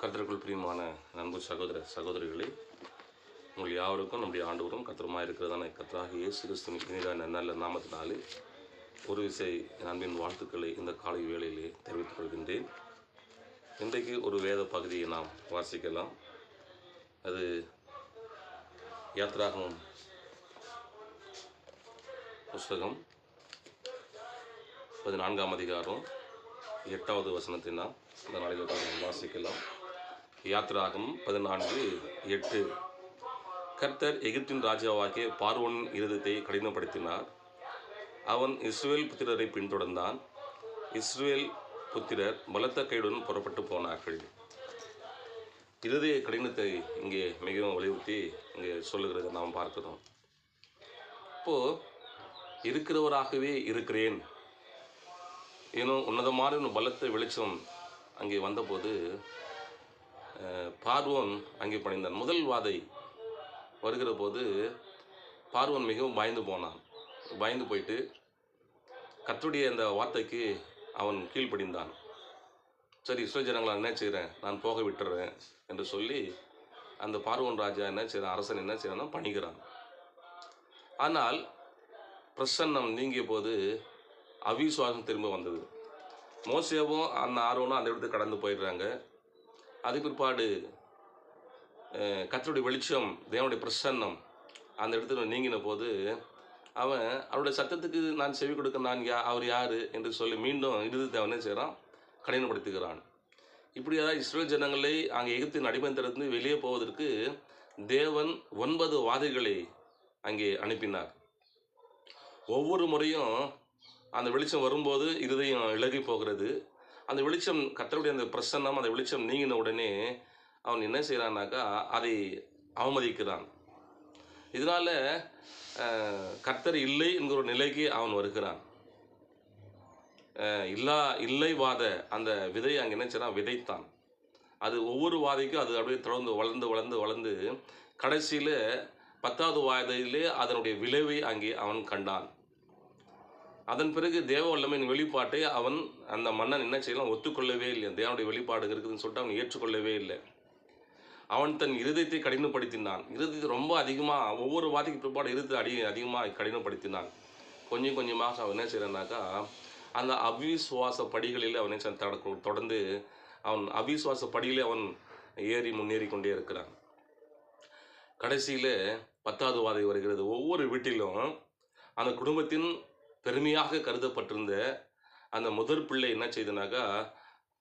கர்த்தருக்குள் பிரியமான நண்பர் சகோதர சகோதரிகளே உங்கள் யாவருக்கும் நம்முடைய ஆண்டவரும் கத்திரமாக இருக்கிறதான கத்தராக இயேசு கிறிஸ்துவின் இனிதான நல்ல நாமத்தினாலே ஒரு விசை நண்பின் வாழ்த்துக்களை இந்த காலை வேளையிலே தெரிவித்துக் கொள்கின்றேன். இன்றைக்கு ஒரு வேத பகுதியை நாம் வாசிக்கலாம். அது யாத்ராகமம் புஸ்தகம் பதினான்காம் அதிகாரம் எட்டாவது வசனத்தை நாம் இந்த நாளில் நாம் வாசிக்கலாம். யாத்ராகம் பதினான்கு எட்டு. கர்த்தர் எகிப்தின் ராஜாவாகிய பார்வோனின் இருதத்தை கடினப்படுத்தினார். அவன் இஸ்ரேல் புத்திரரை பின்தொடர்ந்தான். இஸ்ரேல் புத்திரர் பலத்த கையுடன் புறப்பட்டு போனார்கள். இருதய கடினத்தை இங்கே மிகவும் வலியுறுத்தி இங்கே சொல்லுகிறத நாம் பார்க்கிறோம். இப்போது இருக்கிறவராகவே இருக்கிறேன். ஏனோ உன்னதமான பலத்த வெளிச்சம் அங்கே வந்தபோது பார்வோன் அங்கே பணிந்தான். முதல் வாதை வருகிற போது பார்வோன் மிகவும் பயந்து போனான். பயந்து போயிட்டு கத்துடைய அந்த வார்த்தைக்கு அவன் கீழ்ப்படிந்தான். சரி இஸ்ரேல் ஜனங்களை என்ன செய்கிறேன் நான் போக விட்டுறேன் என்று சொல்லி அந்த பார்வன் ராஜா என்ன செய்கிறான் அரசன் என்ன செய்கிறான்னா பணிகிறான். ஆனால் பிரசன்னம் நீங்கிய போது அவிசுவாசம் திரும்ப வந்தது. மோசியாவும் அந்த ஆர்வனும் அந்த இடத்துக்கு கடந்து போயிடுறாங்க. அதுக்கு பிற்பாடு கத்தருடைய வெளிச்சம் தேவனுடைய பிரசன்னம் அந்த இடத்துல நீங்கின போது அவன் அவருடைய சத்தத்துக்கு நான் செவி கொடுக்க நான் யா அவர் யார் என்று சொல்லி மீண்டும் இறுதி தேவனே செய்கிறான் கடினப்படுத்துகிறான். இப்படியாக இஸ்ரேல் ஜனங்களை அங்கே எகிப்தின் அடிமந்திலிருந்து வெளியே போவதற்கு தேவன் ஒன்பது வாதைகளை அங்கே அனுப்பினார். ஒவ்வொரு முறையும் அந்த வெளிச்சம் வரும்போது இருதயம் இலகி போகிறது. அந்த வெளிச்சம் கத்தருடைய அந்த பிரசன்னம் அந்த வெளிச்சம் நீங்கின உடனே அவன் என்ன செய்கிறான்னாக்கா அதை அவமதிக்கிறான். இதனால் கர்த்தர் இல்லை என்கிற ஒரு நிலைக்கு அவன் வருகிறான். இல்லா இல்லை வாத அந்த விதையை அங்கே என்ன செய்றான்? விதைத்தான். அது ஒவ்வொரு வாதைக்கும் அது அப்படியே தொடர்ந்து வளர்ந்து வளர்ந்து வளர்ந்து கடைசியில் பத்தாவது வாதையிலே அதனுடைய விளைவை அங்கே அவன் கண்டான். அதன் பிறகு தேவ வல்லமையின் வெளிப்பாட்டை அவன் அந்த மன்னன் என்ன செய்யலாம் ஒத்துக்கொள்ளவே இல்லை. தேவனுடைய வெளிப்பாடு இருக்குதுன்னு சொல்லிட்டு அவன் ஏற்றுக்கொள்ளவே இல்லை. அவன் தன் இருதயத்தை கடினப்படுத்தினான். இருதயத்தை ரொம்ப அதிகமாக ஒவ்வொரு வார்த்தைக்கு பிற்பாடு இருதத்தை அடி அதிகமாக கடினப்படுத்தினான். கொஞ்சம் கொஞ்சமாக அவன் என்ன செய்கிறான்னாக்கா அந்த அவிசுவாச படிகளில் அவன் என்ன தட- தொடர்ந்து அவன் அவிசுவாச படியிலே அவன் ஏறி முன்னேறி கொண்டே இருக்கிறான். கடைசியில் பத்தாவது வாதை வருகிறது. ஒவ்வொரு வீட்டிலும் அந்த குடும்பத்தின் பெருமையாக கருதப்பட்டிருந்த அந்த முதற் பிள்ளை என்ன செய்தனாக்கா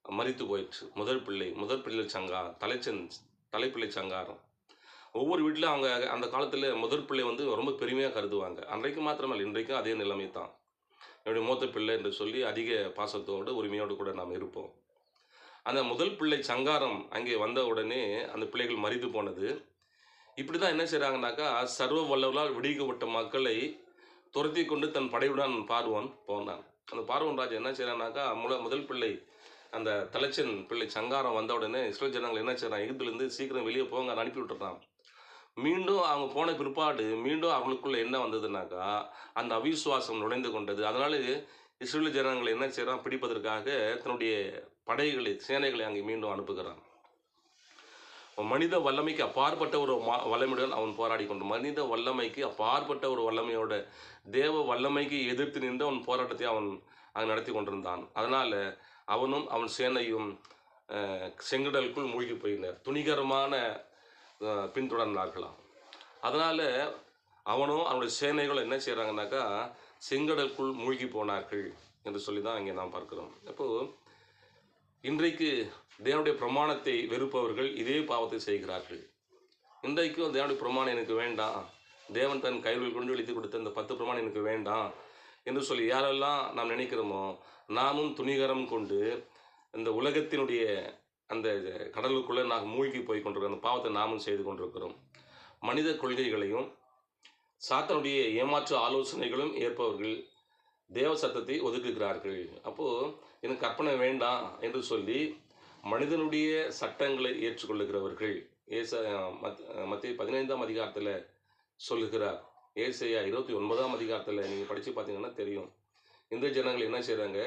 மறித்து போயிடுச்சு முதற் பிள்ளை முதற் பிள்ளை சங்கா தலைச்சன் தலைப்பிள்ளை சங்காரம். ஒவ்வொரு வீட்டிலும் அவங்க அந்த காலத்தில் முதற் பிள்ளை வந்து ரொம்ப பெருமையாக கருதுவாங்க. அன்றைக்கு மாத்திரமல்ல இன்றைக்கும் அதே நிலைமை தான். என்னுடைய மூத்த பிள்ளை என்று சொல்லி அதிக பாசத்தோடு உரிமையோடு கூட நாம் இருப்போம். அந்த முதல் பிள்ளை சங்காரம் அங்கே வந்த உடனே அந்த பிள்ளைகள் மறிந்து போனது. இப்படி தான் என்ன செய்கிறாங்கனாக்கா சர்வ வல்லவர்களால் விடுவிக்கப்பட்ட மக்களை துரத்தி கொண்டு தன் படையுடன் பார்வன் போனான் அந்த பார்வன் ராஜா என்ன செய்கிறானாக்கா முத முதல் பிள்ளை அந்த தலைச்சன் பிள்ளை சங்காரம் வந்த உடனே இஸ்ரேல் ஜனங்கள் என்ன செய்கிறான் எகிப்துலேருந்து சீக்கிரம் வெளியே போங்க அனுப்பி விட்டுறான். மீண்டும் அவங்க போன பிற்பாடு மீண்டும் அவங்களுக்குள்ள என்ன வந்ததுனாக்கா அந்த அவிசுவாசம் நுழைந்து கொண்டது. அதனால இஸ்ரேல் ஜனங்களை என்ன செய்கிறான் பிடிப்பதற்காக தன்னுடைய படைகளை சேனைகளை அங்கே மீண்டும் அனுப்புகிறான். மனித வல்லமைக்கு அப்பாற்பட்ட ஒரு மா வல்லமையுடன் அவன் போராடி கொண்டு மனித வல்லமைக்கு அப்பாற்பட்ட ஒரு வல்லமையோட தேவ வல்லமைக்கு எதிர்த்து நின்று அவன் போராட்டத்தை அவன் அங்கே நடத்தி கொண்டிருந்தான். அதனால் அவனும் அவன் சேனையும் செங்கடலுக்குள் மூழ்கி போயினர். துணிகரமான பின்தொடர்ந்தார்களாம். அதனால் அவனும் அவனுடைய சேனைகளும் என்ன செய்கிறாங்கனாக்கா செங்கடலுக்குள் மூழ்கி போனார்கள் என்று சொல்லி தான் இங்கே நாம் பார்க்கிறோம். அப்போது இன்றைக்கு தேவனுடைய பிரமாணத்தை வெறுப்பவர்கள் இதே பாவத்தை செய்கிறார்கள். இன்றைக்கும் தேவனுடைய பிரமாணம் எனக்கு வேண்டாம். தேவன் தன் கைகள் கொண்டு எழுதி கொடுத்த அந்த பத்து பிரமாணம் எனக்கு வேண்டாம் என்று சொல்லி யாரெல்லாம் நாம் நினைக்கிறோமோ நாமும் துணிகரம் கொண்டு இந்த உலகத்தினுடைய அந்த கடலுக்குள்ளே நாம் மூழ்கி போய் கொண்டிருக்கிறோம் அந்த பாவத்தை நாமும் செய்து கொண்டிருக்கிறோம். மனித கொள்கைகளையும் சாத்தனுடைய ஏமாற்று ஆலோசனைகளும் ஏற்பவர்கள் தேவ சத்தத்தை ஒதுக்குகிறார்கள். அப்போது எனக்கு கற்பனை வேண்டாம் என்று சொல்லி மனிதனுடைய சட்டங்களை ஏற்றுக்கொள்ளுகிறவர்கள் ஏச மத் மத்திய பதினைந்தாம் அதிகாரத்தில் சொல்லுகிறார். ஏசையா இருபத்தி ஒன்பதாம் அதிகாரத்தில் நீங்கள் படித்து பார்த்தீங்கன்னா தெரியும். இந்த ஜனங்கள் என்ன செய்கிறாங்க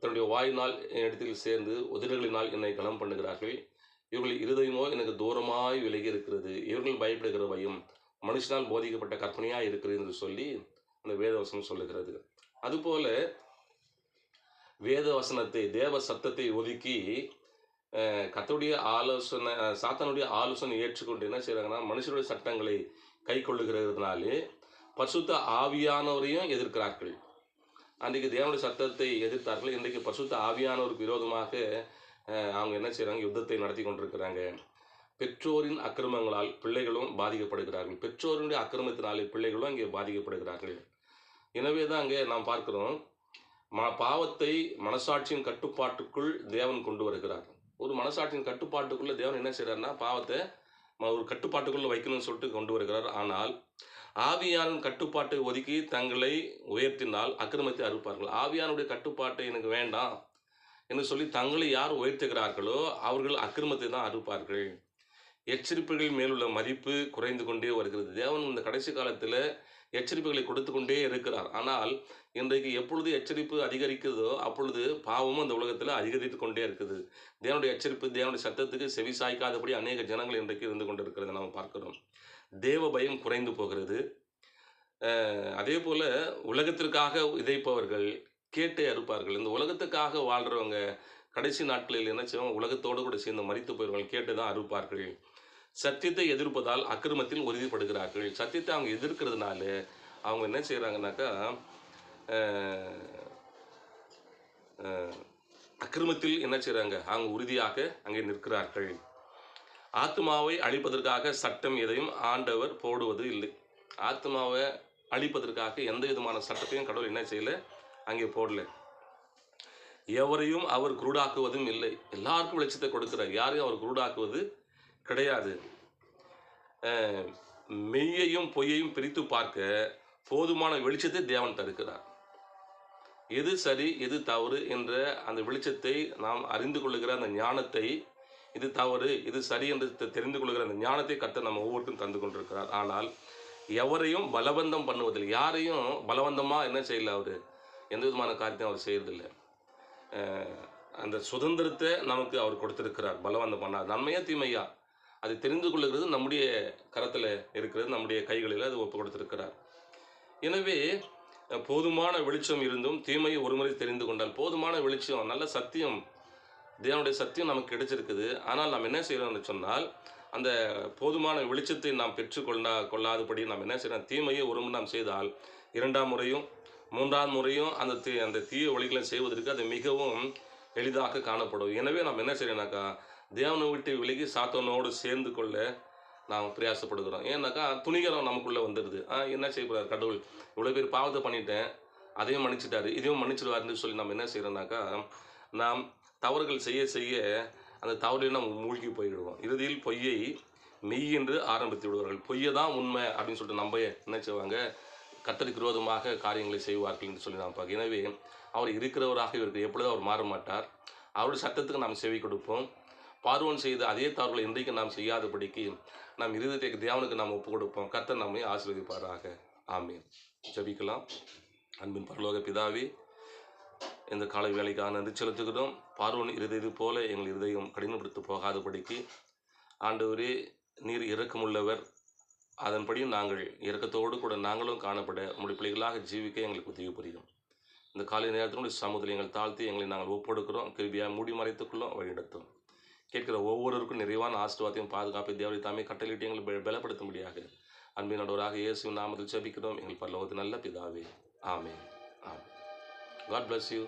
தன்னுடைய வாயினால் என் இடத்தில் சேர்ந்து உதடுகளினால் என்னை கனம் பண்ணுகிறார்கள். இவர்கள் இருதயமோ எனக்கு தூரமாய் விலகி இருக்கிறது. இவர்கள் பயப்படுகிற பயம் மனுஷனால் போதிக்கப்பட்ட கற்பனையாக இருக்கிறது என்று சொல்லி அந்த வேதவசனம் சொல்லுகிறது. அதுபோல வேத வசனத்தை தேவ சத்தத்தை ஒதுக்கி கத்தோடைய ஆலோசனை சாத்தானுடைய ஆலோசனை ஏற்றுக்கொண்டு என்ன செய்கிறாங்கன்னா மனுஷருடைய சட்டங்களை கை கொள்ளுகிறதுனாலே பசுத்த ஆவியானவரையும் எதிர்க்கிறார்கள். அன்றைக்கு தேவனுடைய சத்தத்தை எதிர்த்தார்கள். இன்றைக்கு பசுத்த ஆவியானவருக்கு விரோதமாக அவங்க என்ன செய்கிறாங்க யுத்தத்தை நடத்தி கொண்டிருக்கிறாங்க. பெற்றோரின் அக்கிரமங்களால் பிள்ளைகளும் பாதிக்கப்படுகிறார்கள். பெற்றோருடைய அக்கிரமத்தினாலே பிள்ளைகளும் அங்கே பாதிக்கப்படுகிறார்கள். எனவே தான் அங்கே நாம் பார்க்கிறோம் ம பாவத்தை மனசாட்சியின் கட்டுப்பாட்டுக்குள் தேவன் கொண்டு வருகிறார். ஒரு மனசாட்சியின் கட்டுப்பாட்டுக்குள்ளே தேவன் என்ன செய்கிறார்னா பாவத்தை ஒரு கட்டுப்பாட்டுக்குள்ளே வைக்கணும்னு சொல்லிட்டு கொண்டு வருகிறார். ஆனால் ஆவியானின் கட்டுப்பாட்டை ஒதுக்கி தங்களை உயர்த்தினால் அக்கிரமத்தை அறுப்பார்கள். ஆவியானுடைய கட்டுப்பாட்டை எனக்கு வேண்டாம் என்று சொல்லி தங்களை யார் உயர்த்துகிறார்களோ அவர்கள் அக்கிரமத்தை தான் அறுப்பார்கள். எச்சரிப்புகள் மேலுள்ள மதிப்பு குறைந்து கொண்டே வருகிறது. தேவன் இந்த கடைசி காலத்தில் எச்சரிப்புகளை கொடுத்து கொண்டே இருக்கிறார். ஆனால் இன்றைக்கு எப்பொழுது எச்சரிப்பு அதிகரிக்கிறதோ அப்பொழுது பாவமும் அந்த உலகத்தில் அதிகரித்து கொண்டே இருக்குது. தேவனுடைய எச்சரிப்பு தேவனுடைய சத்தத்துக்கு செவி சாய்க்காதபடி அநேக ஜனங்கள் இன்றைக்கு இருந்து கொண்டு இருக்கிறத நாம் பார்க்கிறோம். தேவ பயம் குறைந்து போகிறது. அதே போல் உலகத்திற்காக இதைப்பவர்கள் கேட்டே அறுப்பார்கள். இந்த உலகத்துக்காக வாழ்கிறவங்க கடைசி நாட்களில் என்ன செய்வோம் உலகத்தோடு கூட சேர்ந்து மறித்து போயிருவாங்க கேட்டு தான் அறுப்பார்கள். சத்தியத்தை எதிர்ப்பதால் அக்கிரமத்தில் உறுதிப்படுகிறார்கள். சத்தியத்தை அவங்க எதிர்க்கிறதுனால அவங்க என்ன செய்கிறாங்கனாக்கா அக்கிரமத்தில் என்ன செய்கிறாங்க அவங்க உறுதியாக அங்கே நிற்கிறார்கள். ஆத்மாவை அழிப்பதற்காக சட்டம் எதையும் ஆண்டவர் போடுவது இல்லை. ஆத்மாவை அழிப்பதற்காக எந்த விதமான சட்டத்தையும் கடவுள் என்ன செய்யல? அங்கே போடல. எவரையும் அவர் குருடாக்குவதும் இல்லை. எல்லாருக்கும் வெளிச்சத்தை கொடுக்கிறார். யாரையும் அவர் குருடாக்குவது கிடையாது. மெய்யையும் பொய்யையும் பிரித்து பார்க்க போதுமான வெளிச்சத்தை தேவன் தருக்கிறார் எது சரி எது தவறு என்ற அந்த வெளிச்சத்தை நாம் அறிந்து கொள்ளுகிற அந்த ஞானத்தை இது தவறு இது சரி என்று தெரிந்து கொள்கிற அந்த ஞானத்தை கத்த நம்ம ஒவ்வொருக்கும் தந்து கொண்டிருக்கிறார். ஆனால் எவரையும் பலவந்தம் பண்ணுவதில்லை. யாரையும் பலவந்தமாக என்ன செய்யல அவர்? எந்த விதமான காரியத்தையும் அவர் செய்யறதில்லை. அந்த சுதந்திரத்தை நமக்கு அவர் கொடுத்திருக்கிறார். பலவந்தம் பண்ணார். நன்மையா தீமையா? அதை தெரிந்து கொள்ளுகிறது நம்முடைய கரத்தில் இருக்கிறது நம்முடைய கைகளில் அது ஒப்பு கொடுத்திருக்கிறார். எனவே போதுமான வெளிச்சம் இருந்தும் தீமையை ஒருமுறை தெரிந்து கொண்டால் போதுமான வெளிச்சம் நல்ல சத்தியம் தேவனுடைய சத்தியம் நமக்கு கிடைச்சிருக்குது. ஆனால் நாம் என்ன செய்கிறோம்னு சொன்னால் அந்த போதுமான வெளிச்சத்தை நாம் பெற்றுக்கொள்ளா கொள்ளாதபடி நாம் என்ன செய்கிறோம் தீமையை ஒரு முறை நாம் செய்தால் இரண்டாம் முறையும் மூன்றாம் முறையும் அந்த தீ அந்த தீய வழிகளை செய்வதற்கு அது மிகவும் எளிதாக காணப்படும். எனவே நாம் என்ன செய்யணும்னாக்கா தேவனை விட்டு விலகி சாத்தனோடு சேர்ந்து கொள்ள நாம் பிரயாசப்படுகிறோம். ஏன்னாக்கா துணிகரம் நமக்குள்ளே வந்துடுது. ஆ, என்ன செய்யக்கூடாது கடவுள்? இவ்வளோ பேர் பாவத்தை பண்ணிட்டேன். அதையும் மன்னிச்சிட்டாரு. இதையும் மன்னிச்சிடுவாருன்னு சொல்லி நம்ம என்ன செய்கிறோம்னாக்கா நாம் தவறுகள் செய்ய செய்ய அந்த தவறில் நம்ம மூழ்கி போயிடுவோம். இறுதியில் பொய்யை மெய் என்று ஆரம்பித்து விடுவார்கள். பொய்யை தான் உண்மை அப்படின்னு சொல்லிட்டு நம்ம என்ன செய்வாங்க? கத்தருக்கு விரோதமாக காரியங்களை செய்வார்கள் என்று சொல்லி நாம் பார்க்க எனவே அவர் இருக்கிறவராக இவருக்கு எப்பொழுதும் அவர் மாற மாட்டார். அவருடைய சட்டத்துக்கு நாம் செவி கொடுப்போம். பார்வன் செய்த அதே தவறுகளை இன்றைக்கு நாம் செய்யாதபடிக்கு நாம் இருதயத்தை தேவனுக்கு நாம் ஒப்பு கொடுப்போம். கர்த்தர் நம்மை ஆசீர்வதிப்பாராக. ஆமீன். ஜபிக்கலாம். அன்பின் பரலோக பிதாவே இந்த காலை வேலைக்காக நன்றி செலுத்துகிறோம். பார்வன் இருதயது போல எங்கள் இருதயம் கடினப்படுத்த போகாதபடிக்கு ஆண்டவரே நீர் இறக்கமுள்ளவர் அதன்படி நாங்கள் இறக்கத்தோடு கூட நாங்களும் காணப்பட உங்களுடைய பிள்ளைகளாக ஜீவிக்க எங்களுக்கு உதவி புரியும். இந்த காலை நேரத்தினுடைய சமூகத்தில் எங்கள் தாழ்த்தி எங்களை நாங்கள் ஒப்பெடுக்கிறோம் கிருபியாக மூடி மறைத்துக்குள்ளோம் வழிநடத்தும். கேட்கிற ஒவ்வொருவருக்கும் நிறைவான ஆசீர்வாதத்தையும் பாதுகாப்பை தேவரை தாமே கட்டளையிட்டு எங்களை பல- பலப்படுத்தும்படியாக. அன்பின் நடுவராக இயேசுவின் நாமத்தில் செபிக்கிறோம். எங்கள் பரலோகத்து நல்ல பிதாவே. ஆமே ஆமே காட் பிளஸ் யூ